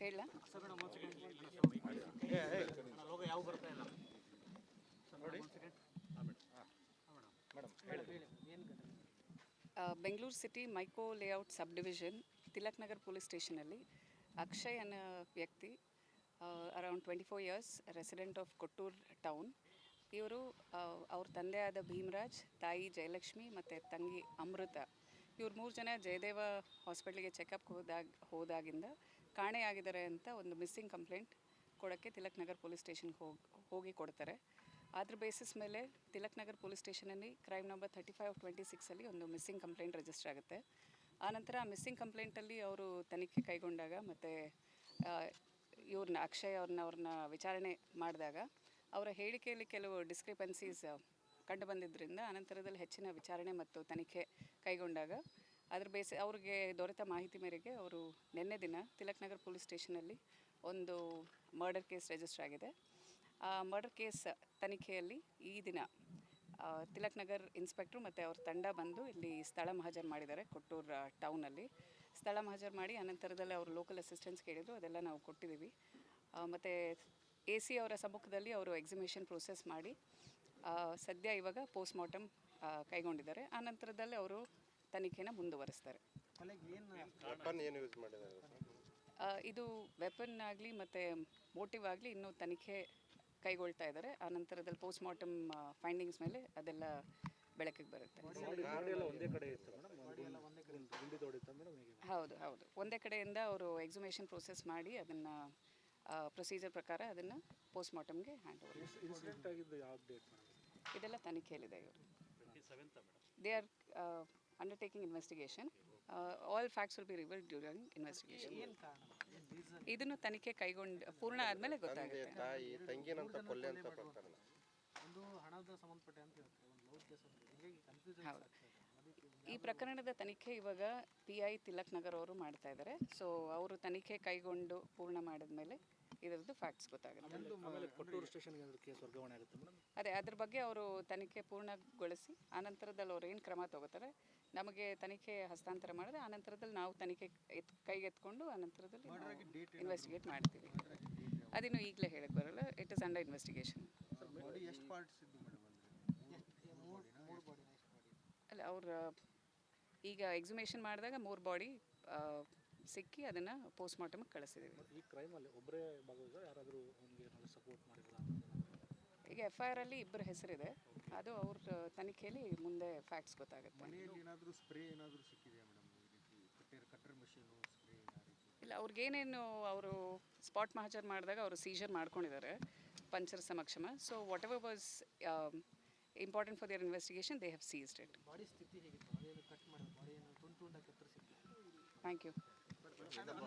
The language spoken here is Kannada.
ಹೇಳ. Bengaluru city Mico layout sub division Tilak Nagar police ಸ್ಟೇಷನಲ್ಲಿ Akshay ಅನ್ನೋ ವ್ಯಕ್ತಿ around twenty four years, resident of Kottur town. ಇವರು ಅವ್ರ ತಂದೆಯಾದ ಭೀಮರಾಜ್, ತಾಯಿ ಜಯಲಕ್ಷ್ಮಿ ಮತ್ತು ತಂಗಿ ಅಮೃತ. ಇವ್ರು ಮೂರು ಜನ ಜಯದೇವ ಹಾಸ್ಪಿಟ್ಲಿಗೆ ಚೆಕಪ್ಗೆ ಹೋದಾಗ, ಹೋದಾಗಿಂದ ಕಾಣೆಯಾಗಿದ್ದಾರೆ ಅಂತ ಒಂದು ಮಿಸ್ಸಿಂಗ್ ಕಂಪ್ಲೇಂಟ್ ಕೊಡೋಕ್ಕೆ ತಿಲಕ್ ನಗರ್ ಪೊಲೀಸ್ ಸ್ಟೇಷನ್ಗೆ ಹೋಗಿ ಹೋಗಿ ಕೊಡ್ತಾರೆ. ಅದ್ರ ಬೇಸಿಸ್ ಮೇಲೆ Tilak Nagar police ಸ್ಟೇಷನಲ್ಲಿ crime number thirty five twenty ಸಿಕ್ಸಲ್ಲಿ ಒಂದು ಮಿಸ್ಸಿಂಗ್ ಕಂಪ್ಲೇಂಟ್ ರಿಜಿಸ್ಟರ್ ಆಗುತ್ತೆ. ಆನಂತರ ಆ ಮಿಸ್ಸಿಂಗ್ ಕಂಪ್ಲೇಂಟಲ್ಲಿ ಅವರು ತನಿಖೆ ಕೈಗೊಂಡಾಗ ಮತ್ತು ಇವ್ರನ್ನ ಅಕ್ಷಯ್ ಅವ್ರನ್ನ ಅವ್ರನ್ನ ವಿಚಾರಣೆ ಮಾಡಿದಾಗ ಅವರ ಹೇಳಿಕೆಯಲ್ಲಿ ಕೆಲವು ಡಿಸ್ಕ್ರಿಪೆನ್ಸೀಸ್ ಕಂಡು ಬಂದಿದ್ದರಿಂದ ಅನಂತರದಲ್ಲಿ ಹೆಚ್ಚಿನ ವಿಚಾರಣೆ ಮತ್ತು ತನಿಖೆ ಕೈಗೊಂಡಾಗ ಅದ್ರ ಬೇಸ, ಅವ್ರಿಗೆ ದೊರೆತ ಮಾಹಿತಿ ಮೇರೆಗೆ ಅವರು ನಿನ್ನೆ ದಿನ ತಿಲಕ್ ನಗರ್ ಪೊಲೀಸ್ ಸ್ಟೇಷನಲ್ಲಿ ಒಂದು ಮರ್ಡರ್ ಕೇಸ್ ರಿಜಿಸ್ಟರ್ ಆಗಿದೆ. ಆ ಮರ್ಡರ್ ಕೇಸ್ ತನಿಖೆಯಲ್ಲಿ ಈ ದಿನ ತಿಲಕ್ ನಗರ್ ಇನ್ಸ್ಪೆಕ್ಟ್ರು ಮತ್ತು ಅವ್ರ ತಂಡ ಬಂದು ಇಲ್ಲಿ ಸ್ಥಳ ಮಹಾಜರು ಮಾಡಿದ್ದಾರೆ ಕೊಟ್ಟೂರು ಟೌನಲ್ಲಿ. ಸ್ಥಳ ಮಹಾಜರು ಮಾಡಿ ಅನಂತರದಲ್ಲಿ ಅವರು ಲೋಕಲ್ ಅಸಿಸ್ಟೆನ್ಸ್ ಕೇಳಿದ್ರು, ಅದೆಲ್ಲ ನಾವು ಕೊಟ್ಟಿದ್ದೀವಿ. ಮತ್ತು ಎ ಸಿ ಅವರ ಸಮ್ಮುಖದಲ್ಲಿ ಅವರು ಎಕ್ಸಿಮಿಷನ್ ಪ್ರೋಸೆಸ್ ಮಾಡಿ ಸದ್ಯ ಇವಾಗ ಪೋಸ್ಟ್ ಮಾರ್ಟಮ್ ಕೈಗೊಂಡಿದ್ದಾರೆ. ಆನಂತರದಲ್ಲಿ ಅವರು ತನಿಖೆನ ಮುಂದುವರಿಸ್ತಾರೆ. ಇದು ವೆಪನ್ ಆಗಲಿ ಮತ್ತು ಮೋಟಿವ್ ಆಗಲಿ ಇನ್ನೂ ತನಿಖೆ ಕೈಗೊಳ್ತಾ ಇದ್ದಾರೆ. ಆ ನಂತರದಲ್ಲಿ ಪೋಸ್ಟ್ ಮಾರ್ಟಮ್ ಫೈಂಡಿಂಗ್ಸ್ ಮೇಲೆ ಅದೆಲ್ಲ ಬೆಳಕಿಗೆ ಬರುತ್ತೆ. ಹೌದು ಹೌದು. ಒಂದೇ ಕಡೆಯಿಂದ ಅವರು ಎಕ್ಸಿಮೇಷನ್ ಪ್ರೋಸೆಸ್ ಮಾಡಿ ಅದನ್ನು ಪ್ರೊಸೀಜರ್ ಪ್ರಕಾರ ಅದನ್ನು ಪೋಸ್ಟ್ ಮಾರ್ಟಮ್ಗೆ ಹ್ಯಾಂಡ್ ಓವರ್ ಇದೆಲ್ಲ ತನಿಖೆಯಲ್ಲಿದೆ ಇವರು. They are undertaking investigation all facts will be reveal during investigation ಇದನ್ನು ತನಿಖೆ ಕೈಗೊಂಡು ಪೂರ್ಣ ಆದಮೇಲೆ ಗೊತ್ತಾಗುತ್ತೆ. ಹೌದು. ಈ ಪ್ರಕರಣದ ತನಿಖೆ ಇವಾಗ ಪಿ ಐ ತಿಲಕ್ ನಗರ್ ಅವರು ಮಾಡ್ತಾ ಇದ್ದಾರೆ ಸೊ ಅವರು ತನಿಖೆ ಕೈಗೊಂಡು ಪೂರ್ಣ ಮಾಡಿದ್ಮೇಲೆ ಇದರದ್ದು ಫ್ಯಾಕ್ಟ್ಸ್ ಗೊತ್ತಾಗುತ್ತೆ. ಅದೇ ಅದ್ರ ಬಗ್ಗೆ ಅವರು ತನಿಖೆ ಪೂರ್ಣಗೊಳಿಸಿ ಆನಂತರದಲ್ಲಿ ಅವ್ರು ಏನು ಕ್ರಮ ತಗೋತಾರೆ ನಮಗೆ ತನಿಖೆ ಹಸ್ತಾಂತರ ಮಾಡಿದ್ರೆ ನಂತರದಲ್ಲಿ ನಾವು ತನಿಖೆ ಎತ್ ಕೈಗೆತ್ಕೊಂಡು ನಂತರದಲ್ಲಿ ಇನ್ವೆಸ್ಟಿಗೇಟ್ ಮಾಡ್ತೀವಿ. ಅದಿನ್ನು ಈಗಲೇ ಹೇಳಕ್ಕೆ ಬರಲ್ಲ. ಇಟ್ ಇಸ್ ಅಂಡರ್ ಇನ್ವೆಸ್ಟಿಗೇಷನ್ ಅಲ್ಲ? ಅವ್ರ ಈಗ ಎಕ್ಸಿಮೇಷನ್ ಮಾಡಿದಾಗ ಮೂರು ಬಾಡಿ ಸಿಕ್ಕಿ ಅದನ್ನು ಪೋಸ್ಟ್ ಮಾರ್ಟಮ್ಗೆ ಕಳಿಸಿದ್ದೀವಿ ಈ ಕ್ರೈಮಲ್ಲಿ ಒಬ್ಬರೇ ಭಾಗವಹಿಸೋ ಯಾರಾದರೂ ಸಪೋರ್ಟ್ ಮಾಡಿದ್ರು? ಈಗ ಎಫ್ ಐ ಆರಲ್ಲಿ ಇಬ್ಬರ ಹೆಸರಿದೆ. ಅದು ಅವ್ರ ತನಿಖೆಯಲ್ಲಿ ಮುಂದೆ ಫ್ಯಾಕ್ಟ್ಸ್ ಗೊತ್ತಾಗುತ್ತೆ. ಮನೆಯಲ್ಲಿ ಏನಾದರೂ ಸ್ಪ್ರೇ ಏನಾದರೂ ಸಿಕ್ಕಿದೆಯಾ ಮೇಡಮ್ ಈ ರೀತಿ ಕಟ್ಟರ್ ಕಟ್ಟರ್ ಮಷೀನು ಸ್ಪ್ರೇ ಇಲ್ಲ ಅವ್ರಿಗೇನೇನು ಅವರು ಸ್ಪಾಟ್ ಮಹಾಜರ್ ಮಾಡಿದಾಗ ಅವರು ಸೀಜರ್ ಮಾಡ್ಕೊಂಡಿದ್ದಾರೆ ಪಂಚರ್ ಸಮಕ್ಷಮ. So whatever was important for their investigation they have seized it body ಸ್ಥಿತಿ ಹೇಗಿತ್ತು? ಅದೇನು ಕಟ್ ಮಾಡಿದ ಬಾಡಿ ಏನು ತುಂಡು ತುಂಡಾಗಿ ಥ್ಯಾಂಕ್ ಯು